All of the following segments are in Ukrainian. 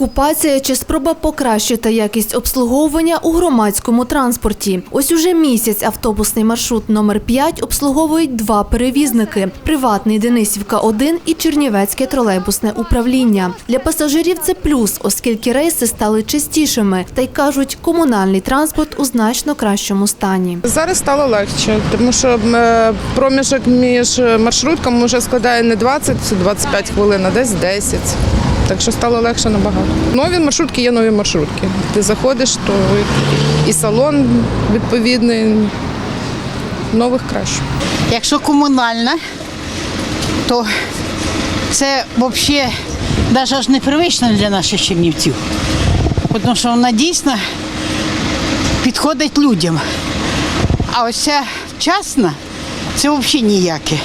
Окупація чи спроба покращити якість обслуговування у громадському транспорті. Ось уже місяць автобусний маршрут номер 5 обслуговують два перевізники: приватний Денисівка 1 і Чернівецьке тролейбусне управління. Для пасажирів це плюс, оскільки рейси стали частішими, та й кажуть, комунальний транспорт у значно кращому стані. Зараз стало легше, тому що е, проміжок між маршрутками вже складає не 20-25 хвилин, а десь 10. Так що стало легше набагато. Нові маршрутки є нові маршрутки. Ти заходиш, то і салон відповідний. Нових краще. Якщо комунальна, то це взагалі навіть аж непривично для наших чернівців. Тому що вона дійсно підходить людям. А ось ця це взагалі ніяке.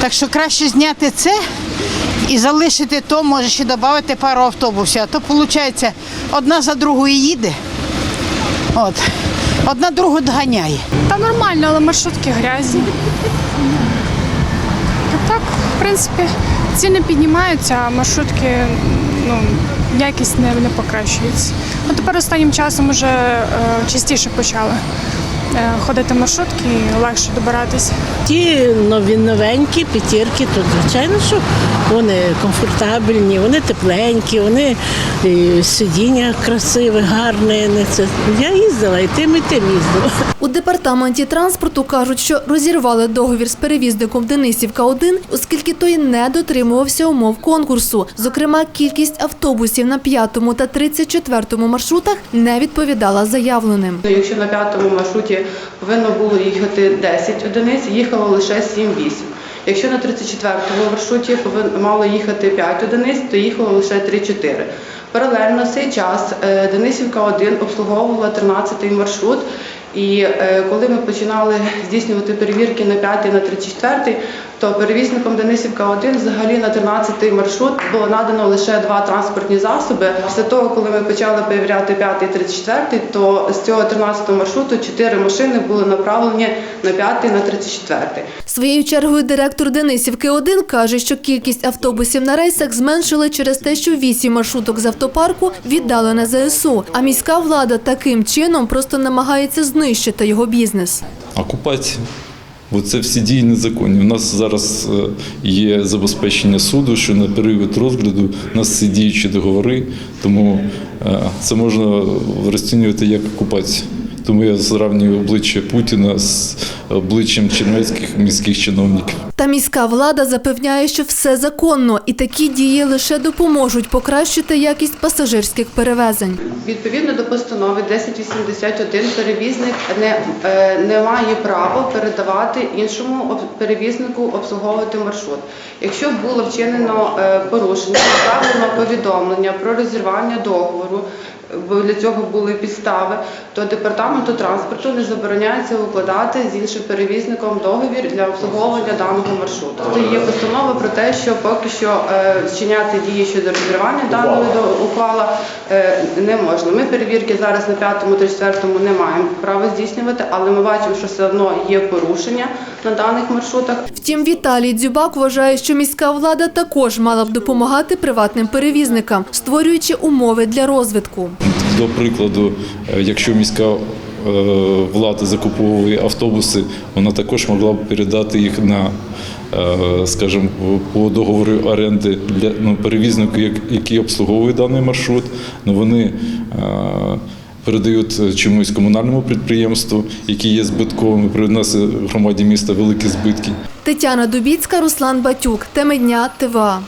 Так що краще зняти це і залишити то, може ще додати пару автобусів. А то виходить, одна за другою їде, от, одна другу доганяє. Та нормально, але маршрутки грязні. А так, в принципі, ціни піднімаються, а маршрутки ну, якість не, не покращується. Ну, тепер останнім часом вже е, частіше почали ходити маршрутки і легше добиратися. Ті нові новенькі п'ятірки, то звичайно, що вони комфортабельні, вони тепленькі, вони е, сидіння красиве, гарне. Не це я їздила і тим, і тим їздила. У департаменті транспорту кажуть, що розірвали договір з перевізником Денисівка 1 оскільки той не дотримувався умов конкурсу. Зокрема, кількість автобусів на 5 та 34 маршрутах не відповідала заявленим. Якщо на п'ятому маршруті повинно було їхати 10 одиниць, їхало лише 7-8. Якщо на 34-му маршруті мало їхати 5 одиниць, то їхало лише 3-4. Паралельно в цей час е, Денисівка 1 обслуговувала 13-й маршрут. І е, коли ми починали здійснювати перевірки на 5 і на 34, то перевізником Денисівка 1 взагалі на 13 маршрут було надано лише два транспортні засоби. Після того, коли ми почали перевіряти 5 і 34, то з цього 13 маршруту 4 машини були направлені на 5 і на 34. Своєю чергою директор Денисівки 1 каже, що кількість автобусів на рейсах зменшили через те, що вісім маршруток з автопарку віддали на ЗСУ, а міська влада таким чином просто намагається знищити його бізнес. окупація. Бо це всі дії незаконні. У нас зараз е, є забезпечення суду, що на період розгляду у нас всі діючі договори, тому е, це можна розцінювати як окупацію. Тому я зравнюю обличчя Путіна з обличчям чернецьких міських чиновників. Та міська влада запевняє, що все законно, і такі дії лише допоможуть покращити якість пасажирських перевезень. Відповідно до постанови 1081 перевізник не, е, не має права передавати іншому перевізнику обслуговувати маршрут. Якщо було вчинено е, порушення, направлено повідомлення про розірвання договору, бо для цього були підстави, то департаменту транспорту не забороняється укладати з іншим перевізником договір для обслуговування даного маршруту. Тобто є постанова про те, що поки що е, вчиняти дії щодо розірвання даної до- ухвала е, не можна. Ми перевірки зараз на п'ятому та четвертому не маємо права здійснювати, але ми бачимо, що все одно є порушення на даних маршрутах. Втім, Віталій Дзюбак вважає, що міська влада також мала б допомагати приватним перевізникам, створюючи умови для розвитку. До прикладу, е, якщо міська е, влада закуповує автобуси, вона також могла б передати їх на, е, скажімо, по договору оренди для ну, перевізнику, який обслуговує даний маршрут. Ну, вони передають чомусь комунальному підприємству, які є збитковими, приносить громаді міста великі збитки. Тетяна Дубіцька, Руслан Батюк. Теми дня ТВА.